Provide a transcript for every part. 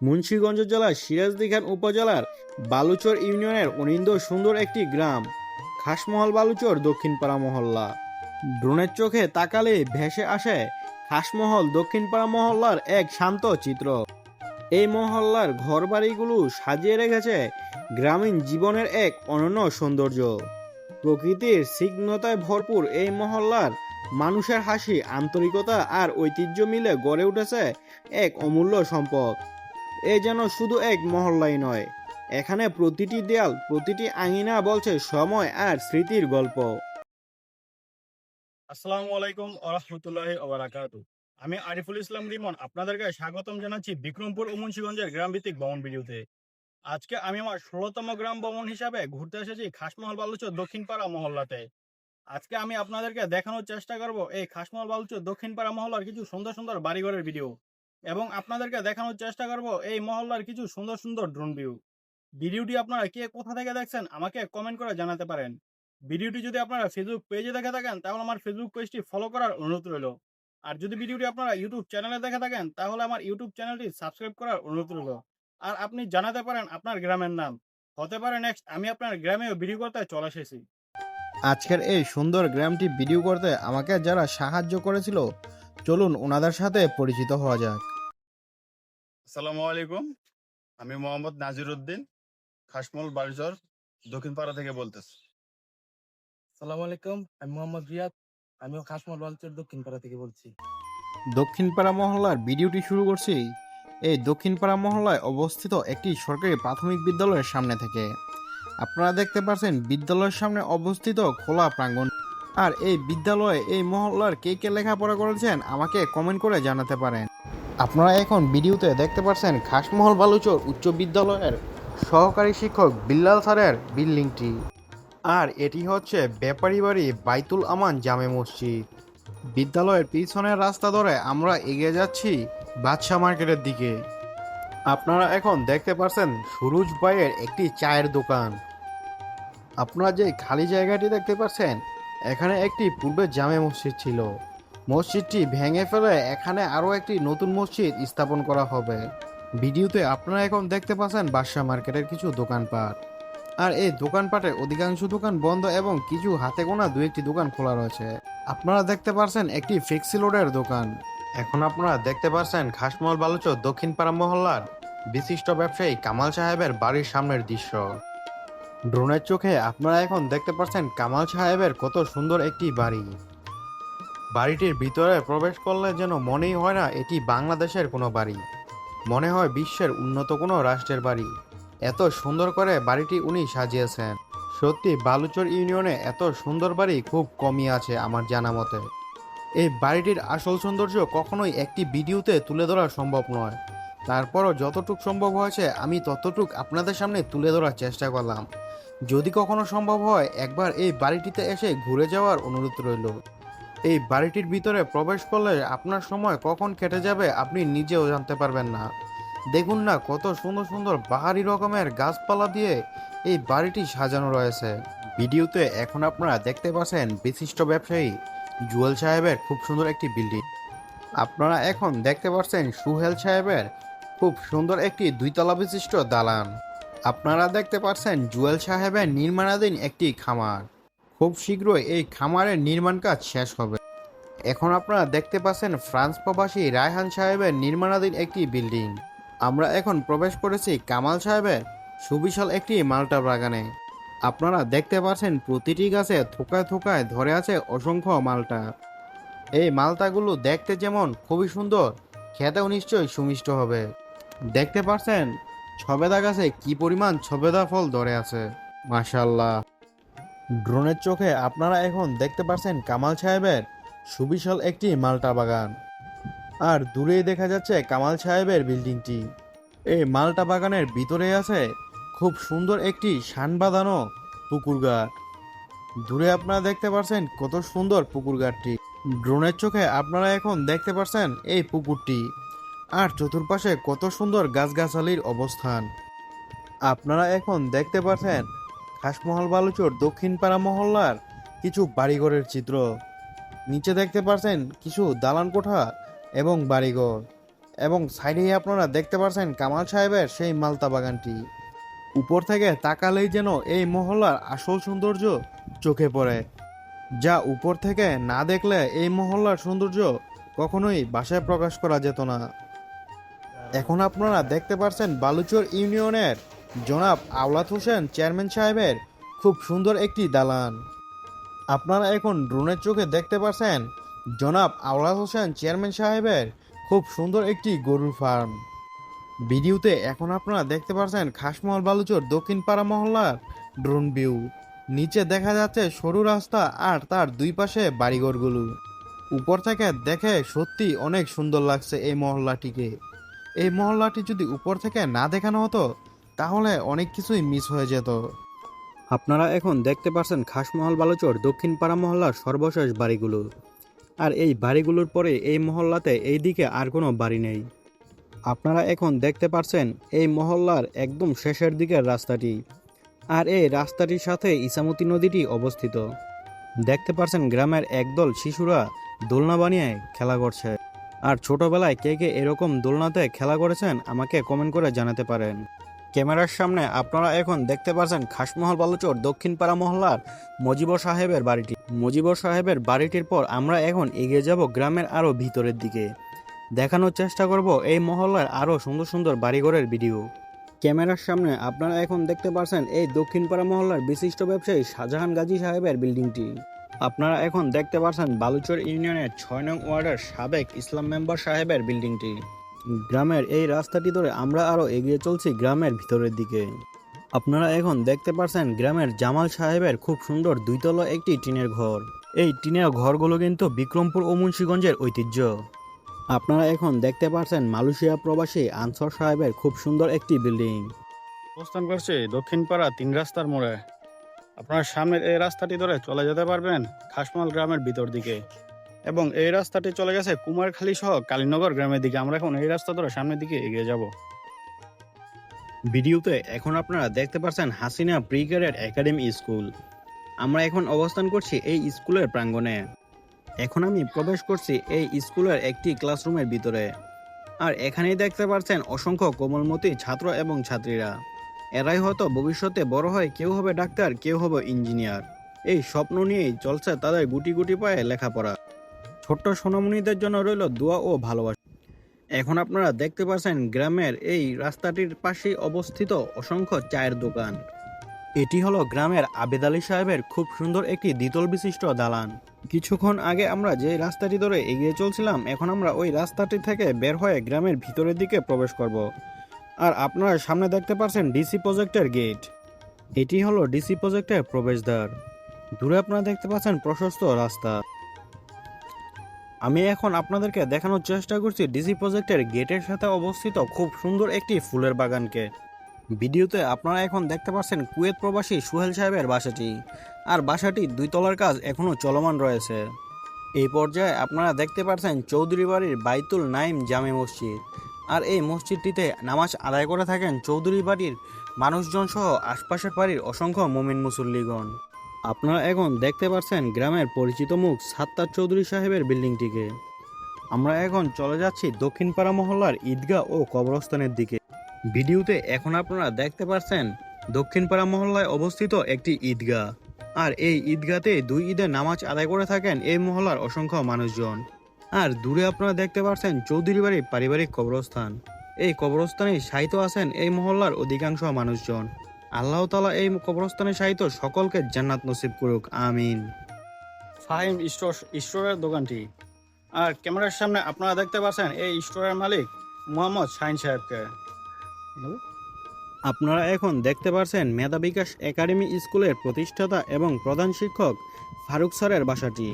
মুন্সিগঞ্জ জেলার সিরাজদিখান উপজেলার বালুচর ইউনিয়নের অনিন্দ সুন্দর একটি গ্রাম, খাসমহল বালুচর দক্ষিণপাড়া মহল্লা। ড্রোনের চোখে তাকালে ভেসে আসে খাসমহল দক্ষিণপাড়া মহল্লার এক শান্ত চিত্র। এই মহল্লার ঘরবাড়িগুলো সাজিয়ে রেখেছে গ্রামীণ জীবনের এক অনন্য সৌন্দর্য। প্রকৃতির সিগ্নতায় ভরপুর এই মহল্লার মানুষের হাসি, আন্তরিকতা আর ঐতিহ্য মিলে গড়ে উঠেছে এক অমূল্য সম্পদ। এ যেন শুধু এক মহল্লাই নয়। এখানে প্রতিটি দেয়াল, প্রতিটি আঙিনা বলছে সময় আর স্মৃতির গল্প। আসসালামু আলাইকুম আরহামতুল্লাহ ওবরাকাতু আমি আরিফুল ইসলাম রিমন আপনাদেরকে স্বাগতম জানাচ্ছি বিক্রমপুর ও মুন্সিগঞ্জের গ্রামভিত্তিক ভ্রমণ ভিডিওতে আজকে আমি আমার ষোলোতম গ্রাম ভ্রমণ হিসাবে ঘুরতে এসেছি খাসমহল বালুচর দক্ষিণপাড়া মহল্লাতে। আজকে আমি আপনাদেরকে দেখানোর চেষ্টা করব এই খাসমহল বালুচর দক্ষিণপাড়া মহল্লার কিছু সুন্দর সুন্দর বাড়িঘরের ভিডিও। এবং আপনাদেরকে দেখানোর চেষ্টা করব এই মহল্লার কিছু সুন্দর সুন্দর ড্রোন ভিউ ভিডিওটি আপনারা কে কোথা থেকে দেখছেন আমাকে কমেন্ট করে জানাতে পারেন। ভিডিওটি যদি আপনারা ফেসবুক পেজে দেখে থাকেন, তাহলে আমার ফেসবুক পেজটি ফলো করার অনুরোধ রইল। আর যদি ভিডিওটি আপনারা ইউটিউব চ্যানেলে দেখে থাকেন, তাহলে আমার ইউটিউব চ্যানেলটি সাবস্ক্রাইব করার অনুরোধ রইল। আর আপনি জানাতে পারেন আপনার গ্রামের নাম। হতে পারে নেক্সট আমি আপনার গ্রামেও ভিডিও করতে চলে এসেছি। আজকের এই সুন্দর গ্রামটি ভিডিও করতে আমাকে যারা সাহায্য করেছিল, চলুন ওনাদের সাথে পরিচিত হওয়া যাক। আসসালামু আলাইকুম। আমি মোহাম্মদ নাজির উদ্দিন খাসমল বাড়িচর দক্ষিণপাড়া থেকে বলতেছি। সালাম আলাইকুম আমি মোহাম্মদ রিয়াদ আমিও খাসমল বালচর দক্ষিণপাড়া থেকে বলছি। দক্ষিণপাড়া মহল্লার ভিডিওটি শুরু করছি। এই দক্ষিণপাড়া মহল্লায় অবস্থিত একটি সরকারি প্রাথমিক বিদ্যালয়ের সামনে থেকে। আপনারা দেখতে পাচ্ছেন বিদ্যালয়ের সামনে অবস্থিত খোলা প্রাঙ্গণ। আর এই বিদ্যালয়ে এই মহল্লার কে কে লেখাপড়া করেছেন আমাকে কমেন্ট করে জানাতে পারেন। আপনারা এখন ভিডিওতে দেখতে পাচ্ছেন খাসমহল বালুচর উচ্চ বিদ্যালয়ের সহকারী শিক্ষক বিল্লাল স্যারের বিল্ডিংটি। আর এটি হচ্ছে ব্যাপারী বাড়ি বাইতুল আমান জামে মসজিদ। বিদ্যালয়ের পিছনের রাস্তা ধরে আমরা এগিয়ে যাচ্ছি বাদশা মার্কেটের দিকে। আপনারা এখন দেখতে পাচ্ছেন সুরুজ ভাইয়ের একটি চায়ের দোকান। আপনারা যে খালি জায়গাটি দেখতে পাচ্ছেন, এখানে একটি পূর্বে জামে মসজিদ ছিল। মসজিদটি ভেঙে ফেলে এখানে আরও একটি নতুন মসজিদ স্থাপন করা হবে। ভিডিওতে আপনারা এখন দেখতে পাচ্ছেন বাদশা মার্কেটের কিছু দোকানপাট। আর এই দোকানপাটের অধিকাংশ দোকান বন্ধ এবং কিছু হাতে গোনা দু একটি দোকান খোলা রয়েছে। আপনারা দেখতে পাচ্ছেন একটি ফিক্সি লোডের দোকান। এখন আপনারা দেখতে পাচ্ছেন খাসমল বালুচর দক্ষিণপাড়া মহল্লার বিশিষ্ট ব্যবসায়ী কামাল সাহেবের বাড়ির সামনের দৃশ্য। ড্রোনের চোখে আপনারা এখন দেখতে পাচ্ছেন কামাল সাহেবের কত সুন্দর একটি বাড়ি। বাড়িটির ভিতরে প্রবেশ করলে যেন মনেই হয় না এটি বাংলাদেশের কোনো বাড়ি। মনে হয় বিশ্বের উন্নত কোনো রাষ্ট্রের বাড়ি। এত সুন্দর করে বাড়িটি উনি সাজিয়েছেন। সত্যি বালুচর ইউনিয়নে এত সুন্দর বাড়ি খুব কমই আছে আমার জানা মতে। এই বাড়িটির আসল সৌন্দর্য কখনোই একটি ভিডিওতে তুলে ধরা সম্ভব নয়। তারপরও যতটুক সম্ভব হয়েছে আমি ততটুক আপনাদের সামনে তুলে ধরার চেষ্টা করলাম। যদি কখনো সম্ভব হয়, একবার এই বাড়িটিতে এসে ঘুরে যাওয়ার অনুরোধ রইল। এই বাড়িটির ভিতরে প্রবেশ করলে আপনার সময় কখন কেটে যাবে আপনি নিজেও জানতে পারবেন না। দেখুন না কত সুন্দর সুন্দর বাহারি রকমের গাছপালা দিয়ে এই বাড়িটি সাজানো রয়েছে। ভিডিওতে এখন আপনারা দেখতে পাচ্ছেন বিশিষ্ট ব্যবসায়ী জুয়েল সাহেবের খুব সুন্দর একটি বিল্ডিং। আপনারা এখন দেখতে পাচ্ছেন সুহেল সাহেবের খুব সুন্দর একটি দুইতলা বিশিষ্ট দালান। আপনারা দেখতে পাচ্ছেন জুয়েল সাহেবের নির্মাণাধীন একটি খামার। খুব শীঘ্রই এই খামারের নির্মাণ কাজ শেষ হবে। এখন আপনারা দেখতে পাচ্ছেন ফ্রান্স প্রবাসী রায়হান সাহেবের নির্মাণাধীন একটি বিল্ডিং। আমরা এখন প্রবেশ করেছি কামাল সাহেবের সুবিশাল একটি মালটা বাগানে। আপনারা দেখতে পাচ্ছেন প্রতিটি গাছে থোকায় থোকায় ধরে আছে অসংখ্য মালটা। এই মালটাগুলো দেখতে যেমন খুবই সুন্দর, খেতেও নিশ্চয়ই সুমিষ্ট হবে। দেখতে পাচ্ছেন ছবেদা গাছে কি পরিমাণ ছবেদা ফল ধরে আছে। মাশাল্লাহ ড্রোনের চোখে আপনারা এখন দেখতে পাচ্ছেন কামাল সাহেবের সুবিশাল একটি মালটা বাগান। আর দূরেই দেখা যাচ্ছে কামাল সাহেবের বিল্ডিংটি। এই মালটা বাগানের ভিতরে আছে খুব সুন্দর একটি শান বাঁধানো পুকুর গাছ। দূরে আপনারা দেখতে পাচ্ছেন কত সুন্দর পুকুর গাছটি। ড্রোনের চোখে আপনারা এখন দেখতে পাচ্ছেন এই পুকুরটি। আর চতুর্পাশে কত সুন্দর গাছগাছালির অবস্থান। আপনারা এখন দেখতে পাচ্ছেন খাসমহল বালুচর দক্ষিণপাড়া মহল্লার কিছু বাড়িঘরের চিত্র। নিচে দেখতে পাচ্ছেন কিছু দালান কোঠা এবং বাড়িঘর। এবং সাইডেই আপনারা দেখতে পাচ্ছেন কামাল সাহেবের সেই মালতা বাগানটি। উপর থেকে তাকালেই যেন এই মহল্লার আসল সৌন্দর্য চোখে পড়ে। যা উপর থেকে না দেখলে এই মহল্লার সৌন্দর্য কখনোই বাসায় প্রকাশ করা যেত না। এখন আপনারা দেখতে পাচ্ছেন বালুচর ইউনিয়নের জনাব আওলাদ হোসেন চেয়ারম্যান সাহেবের খুব সুন্দর একটি দালান। আপনারা এখন ড্রোনের চোখে দেখতে পাচ্ছেন জনাব আওলাদ হোসেন চেয়ারম্যান সাহেবের খুব সুন্দর একটি গরুর ফার্ম। ভিডিওতে এখন আপনারা দেখতে পাচ্ছেন খাসমহল বালুচর দক্ষিণ পাড়া মহল্লার ড্রোন ভিউ। নিচে দেখা যাচ্ছে সরু রাস্তা আর তার দুই পাশে বাড়িঘরগুলো। উপর থেকে দেখে সত্যি অনেক সুন্দর লাগছে এই মহল্লাটিকে। এই মহল্লাটি যদি উপর থেকে না দেখানো হতো তাহলে অনেক কিছুই মিস হয়ে যেত। আপনারা এখন দেখতে পাচ্ছেন খাসমহল বালুচর দক্ষিণ পাড়া মহল্লার সর্বশেষ বাড়িগুলো। আর এই বাড়িগুলোর পরে এই মহল্লাতে এই দিকে আর কোনো বাড়ি নেই। আপনারা এখন দেখতে পাচ্ছেন এই মহল্লার একদম শেষের দিকের রাস্তাটি। আর এই রাস্তাটির সাথে ইসামতি নদীটি অবস্থিত। দেখতে পাচ্ছেন গ্রামের একদল শিশুরা দোলনা বানিয়ে খেলা করছে। আর ছোটবেলায় কে কে এরকম দোলনাতে খেলা করেছেন আমাকে কমেন্ট করে জানাতে পারেন। ক্যামেরার সামনে আপনারা এখন দেখতে পাচ্ছেন খাসমহল বালুচর দক্ষিণ পাড়া মহল্লার মজিবর সাহেবের বাড়িটি। মজিবর সাহেবের বাড়িটির পর আমরা এখন এগিয়ে যাব গ্রামের আরও ভিতরের দিকে। দেখানোর চেষ্টা করব এই মহল্লার আরও সুন্দর সুন্দর বাড়িঘরের ভিডিও। ক্যামেরার সামনে আপনারা এখন দেখতে পাচ্ছেন এই দক্ষিণ পাড়া মহল্লার বিশিষ্ট ব্যবসায়ী শাহজাহান গাজী সাহেবের বিল্ডিংটি। আপনারা এখন দেখতে পাচ্ছেন বালুচর ইউনিয়নের ছয় নং ওয়ার্ডের সাবেক ইসলাম মেম্বার সাহেবের বিল্ডিংটি। গ্রামের এই রাস্তাটি ধরে আমরা আরও এগিয়ে চলছি গ্রামের ভিতরের দিকে। আপনারা এখন দেখতে পাচ্ছেন গ্রামের জামাল সাহেবের খুব সুন্দর দুইতলা একটি টিনের ঘর। এই টিনের ঘরগুলো কিন্তু বিক্রমপুর ও মুন্সীগঞ্জের ঐতিহ্য। আপনারা এখন দেখতে পাচ্ছেন মালয়েশিয়া প্রবাসী আনসর সাহেবের খুব সুন্দর একটি বিল্ডিং। অবস্থান করছে দক্ষিণ পাড়া তিন রাস্তার মোড়ে। আপনার সামনের এই রাস্তাটি ধরে চলে যেতে পারবেন খাসমাল গ্রামের ভিতর দিকে। এবং এই রাস্তাটি চলে গেছে কুমারখালী সহ কালীনগর গ্রামের দিকে। আমরা এখন এই রাস্তা ধরে সামনের দিকে এগিয়ে যাব। ভিডিওতে এখন আপনারা দেখতে পাচ্ছেন Hasina pre cadet academy school. আমরা এখন অবস্থান করছি এই স্কুলের প্রাঙ্গণে। এখন আমি প্রবেশ করছি এই স্কুলের একটি ক্লাসরুমের ভিতরে। আর এখানেই দেখতে পাচ্ছেন অসংখ্য কোমলমতি ছাত্র এবং ছাত্রীরা। এরাই হয়তো ভবিষ্যতে বড় হয়, কেউ হবে ডাক্তার, কেউ হবে ইঞ্জিনিয়ার। এই স্বপ্ন নিয়েই চলছে তাদের গুটি গুটি পায়ে লেখাপড়া। ছোট্ট সোনামণিদের জন্য রইল দোয়া ও ভালোবাসা। এখন আপনারা দেখতে পাচ্ছেন গ্রামের এই রাস্তাটির পাশেই অবস্থিত অসংখ্য চায়ের দোকান। এটি হলো গ্রামের আবেদ আলী সাহেবের খুব সুন্দর একটি দ্বিতল বিশিষ্ট দালান। কিছুক্ষণ আগে আমরা যে রাস্তাটি ধরে এগিয়ে চলছিলাম, এখন আমরা ওই রাস্তাটি থেকে বের হয়ে গ্রামের ভিতরের দিকে প্রবেশ করব। আর আপনারা সামনে দেখতে পাচ্ছেন ডিসি প্রজেক্টের গেট। এটি হলো ডিসি প্রজেক্টের প্রবেশদ্বার। দূরে আপনারা দেখতে পাচ্ছেন প্রশস্ত রাস্তা। আমি এখন আপনাদেরকে দেখানোর চেষ্টা করছি ডিসি প্রজেক্টের গেটের সাথে অবস্থিত খুব সুন্দর একটি ফুলের বাগানকে। ভিডিওতে আপনারা এখন দেখতে পাচ্ছেন কুয়েত প্রবাসী সুহেল সাহেবের বাসাটি। আর বাসাটি দুই তলার কাজ এখনও চলমান রয়েছে। এই পর্যায়ে আপনারা দেখতে পাচ্ছেন চৌধুরী বাড়ির বাইতুল নাইম জামে মসজিদ। আর এই মসজিদটিতে নামাজ আদায় করে থাকেন চৌধুরী বাড়ির মানুষজন সহ আশপাশের বাড়ির অসংখ্য মোমিন মুসল্লিগণ। আপনারা এখন দেখতে পাচ্ছেন গ্রামের পরিচিত মুখ সাত্তার চৌধুরী সাহেবের বিল্ডিংটিকে। আমরা এখন চলে যাচ্ছি দক্ষিণপাড়া মহল্লার ঈদগাহ ও কবরস্থানের দিকে। ভিডিওতে এখন আপনারা দেখতে পাচ্ছেন দক্ষিণপাড়া মহল্লায় অবস্থিত একটি ঈদগাহ। আর এই ঈদগাতে দুই ঈদের নামাজ আদায় করে থাকেন এই মহল্লার অসংখ্য মানুষজন। আর দূরে আপনারা দেখতে পাচ্ছেন চৌধুরী বাড়ির পারিবারিক কবরস্থান। এই কবরস্থানে সাহিত্য আছেন এই মহল্লার অধিকাংশ মানুষজন। আল্লাহ তালা এই কবরস্থানে সাহিত্য সকলকে জান্নাত নসিব করুক আমিন। ফাহিম স্টোর স্টোরের দোকানটি। আর ক্যামেরার সামনে আপনারা দেখতে পাচ্ছেন এই স্টোরের মালিক মোহাম্মদ শাহিন সাহেবকে। আপনারা এখন দেখতে পাচ্ছেন মেধা বিকাশ একাডেমি স্কুলের প্রতিষ্ঠাতা এবং প্রধান শিক্ষক ফারুক স্যারের বাসাটি।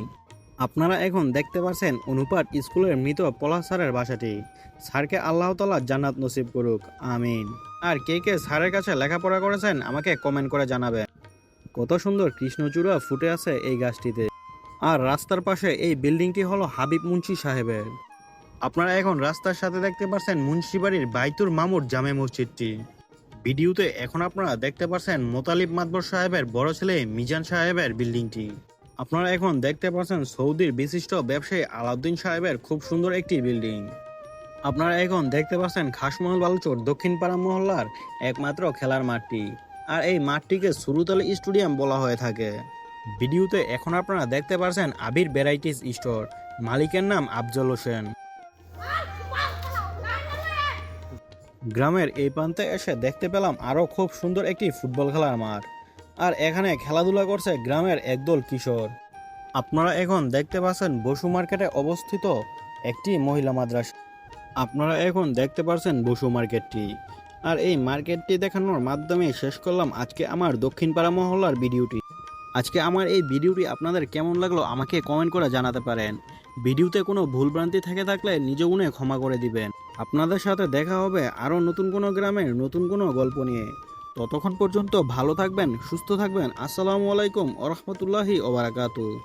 আপনারা এখন দেখতে পাচ্ছেন অনুপাত স্কুলের মৃত পলাশ স্যারের বাসাটি। স্যারকে আল্লাহ তালা জান্নাত নসিব করুক আমিন। আর কে কে স্যারের কাছে লেখাপড়া করেছেন আমাকে কমেন্ট করে জানাবেন কত সুন্দর কৃষ্ণচূড়া ফুটে আছে এই গাছটিতে। আর রাস্তার পাশে এই বিল্ডিংটি হলো হাবিব মুন্সি সাহেবের। আপনারা এখন রাস্তার সাথে দেখতে পাচ্ছেন মুন্সিবাড়ির বাইতুর মামুর জামে মসজিদটি। ভিডিওতে এখন আপনারা দেখতে পাচ্ছেন মোতালিব মাতবর সাহেবের বড় ছেলে মিজান সাহেবের বিল্ডিংটি। আপনারা এখন দেখতে পাচ্ছেন সৌদির বিশিষ্ট ব্যবসায়ী আলাউদ্দিন সাহেবের খুব সুন্দর একটি বিল্ডিং। আপনারা এখন দেখতে পাচ্ছেন খাসমহল বালুচর দক্ষিণ পাড়া মহল্লার একমাত্র খেলার মাঠটি। আর এই মাঠটিকে সুরুতলি স্টেডিয়াম বলা হয়ে থাকে। ভিডিওতে এখন আপনারা দেখতে পাচ্ছেন আবির ভ্যারাইটিস স্টোর। মালিকের নাম আফজল হোসেন। গ্রামের এই প্রান্তে এসে দেখতে পেলাম আরও খুব সুন্দর একটি ফুটবল খেলার মাঠ। আর এখানে খেলাধুলা করছে গ্রামের একদল কিশোর। আপনারা এখন দেখতে পাচ্ছেন বসু মার্কেটে অবস্থিত একটি মহিলা মাদ্রাসা। আপনারা এখন দেখতে পাচ্ছেন বসু মার্কেটটি। আর এই মার্কেটটি দেখানোর মাধ্যমে শেষ করলাম আজকে আমার দক্ষিণ পাড়া মহল্লার ভিডিওটি। আজকে আমার এই ভিডিওটি আপনাদের কেমন লাগল আমাকে কমেন্ট করে জানাতে পারেন। ভিডিওতে কোনো ভুলভ্রান্তি থেকে থাকলে নিজ গুণে ক্ষমা করে দিবেন। আপনাদের সাথে দেখা হবে আরও নতুন কোনো গ্রামের নতুন কোনো গল্প নিয়ে। ততক্ষণ পর্যন্ত ভালো থাকবেন, সুস্থ থাকবেন। আসসালামু আলাইকুম ওরহমতুল্লাহি ওবারাকাতু